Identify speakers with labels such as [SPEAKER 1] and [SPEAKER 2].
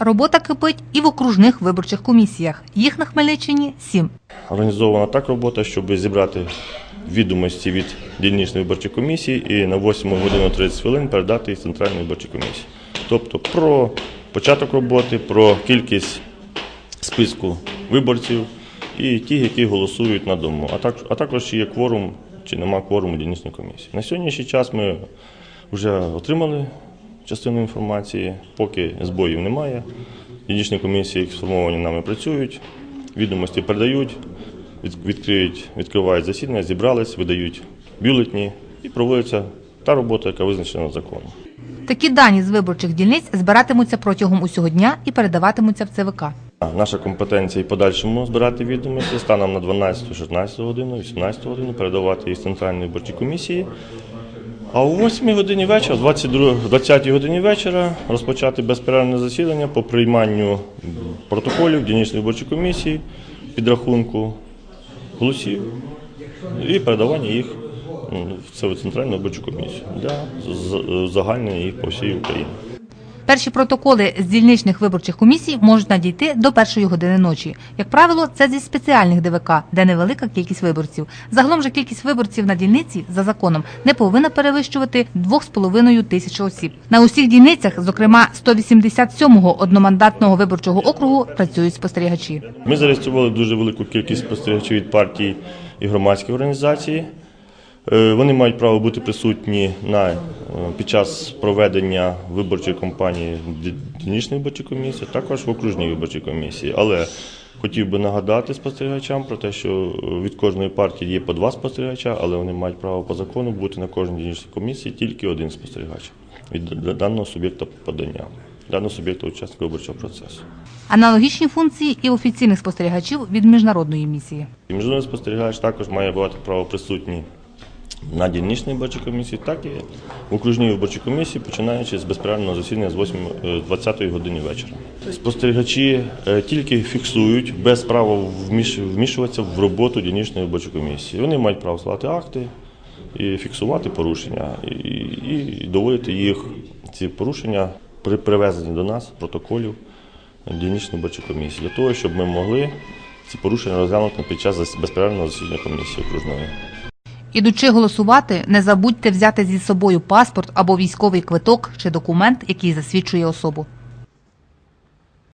[SPEAKER 1] Робота кипить і в окружних виборчих комісіях. Їх на Хмельниччині сім.
[SPEAKER 2] Організована так робота, щоб зібрати відомості від дільничної виборчої комісії і на 8 годину 30 хвилин передати їх центральній виборчій комісії. Тобто про початок роботи, про кількість списку виборців і ті, які голосують на дому, а також, а також чи є кворум, чи нема кворуму дільничної комісії. На сьогоднішній час ми вже отримали частину інформації, поки збоїв немає. Дільничні комісії які сформовані нами працюють, відомості передають, відкриють, відкривають засідання, зібрались, видають бюлетні і проводиться та робота, яка визначена законом.
[SPEAKER 1] Такі дані з виборчих дільниць збиратимуться протягом усього дня і передаватимуться в ЦВК.
[SPEAKER 2] Наша компетенція і подальшому збирати відомості станом на 12, 16 годину, 18 годину передавати їх центральній виборчій комісії. А о 8 годині вечора, 22, 20 годині вечора розпочати безперервне засідання по прийманню протоколів дільничної виборчої комісії, підрахунку голосів і передавання їх ну, в центральну виборчу комісію для загальної їх по всій Україні.
[SPEAKER 1] Перші протоколи з дільничних виборчих комісій можуть надійти до першої години ночі. Як правило, це зі спеціальних ДВК, де невелика кількість виборців. Загалом же кількість виборців на дільниці за законом не повинна перевищувати 2,5 тисячі осіб. На усіх дільницях, зокрема 187-го одномандатного виборчого округу, працюють спостерігачі.
[SPEAKER 2] Ми зареєстрували дуже велику кількість спостерігачів від партій і громадських організацій. Е, Вони мають право бути присутні на, е, під час проведення виборчої кампанії в дільничної виборчої комісії, також в окружній виборчій комісії. Але хотів би нагадати спостерігачам про те, що е, від кожної партії є по два спостерігача, але вони мають право по закону бути на кожній дільничній комісії тільки один спостерігач від даного суб'єкта подання, даного суб'єкта учасника виборчого процесу.
[SPEAKER 1] Аналогічні функції і офіційних спостерігачів від міжнародної місії.
[SPEAKER 2] І Міжнародний спостерігач також має бути право присутній на дільничній виборчій комісії, так і в окружній виборчій комісії, починаючи з безперервного засідання з 8, е, 20 години вечора. Спостерігачі е, тільки фіксують без права вмішуватися в роботу дільничної виборчої комісії. Вони мають право складати акти і фіксувати порушення, і, і, і доводити їх ці порушення при привезенні до нас протоколів дільничної виборчої комісії, для того, щоб ми могли ці порушення розглянути під час безперервного засідання комісії окружної.
[SPEAKER 1] Ідучи голосувати, не забудьте взяти зі собою паспорт або військовий квиток чи документ, який засвідчує особу.